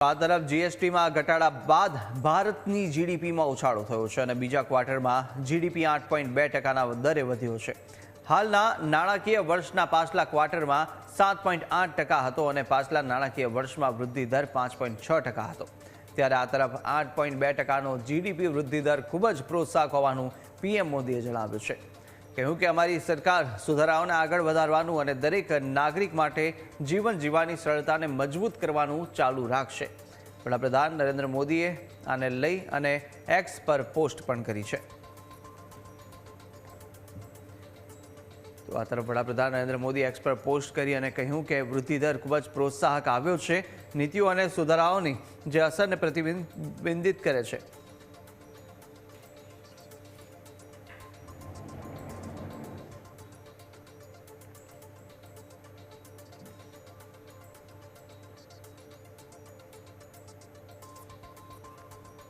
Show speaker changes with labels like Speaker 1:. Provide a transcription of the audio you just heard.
Speaker 1: આ તરફ જીએસટીમાં ઘટાડા બાદ ભારતની જીડીપીમાં ઉછાળો થયો છે અને બીજા ક્વાર્ટરમાં જીડીપી આઠ પોઈન્ટ બે ટકાના દરે વધ્યો છે. હાલના નાણાકીય વર્ષના પાછલા ક્વાર્ટરમાં સાત પોઈન્ટ આઠ ટકા હતો અને પાછલા નાણાકીય વર્ષમાં વૃદ્ધિ દર પાંચ પોઈન્ટ છ ટકા હતો. ત્યારે આ તરફ આઠ પોઈન્ટ બે ટકાનો જીડીપી વૃદ્ધિ દર ખૂબ જ પ્રોત્સાહક હોવાનું પીએમ મોદીએ જણાવ્યું છે. કહ્યું કે અમારી સરકાર સુધારાઓને આગળ વધારવાનું અને દરેક નાગરિક માટે જીવન જીવવાની સરળતાને મજબૂત કરવાનું ચાલુ રાખશે. વડાપ્રધાન નરેન્દ્ર મોદીએ આને લઈ અને એક્સ પર પોસ્ટ પણ કરી છે. તો આ તરફ વડાપ્રધાન નરેન્દ્ર મોદી એક્સ પર પોસ્ટ કરી અને કહ્યું કે વૃદ્ધિ દર ખૂબ જ પ્રોત્સાહક આવ્યો છે. નીતિઓ અને સુધારાઓની જે અસરને પ્રતિબિંબિત કરે છે.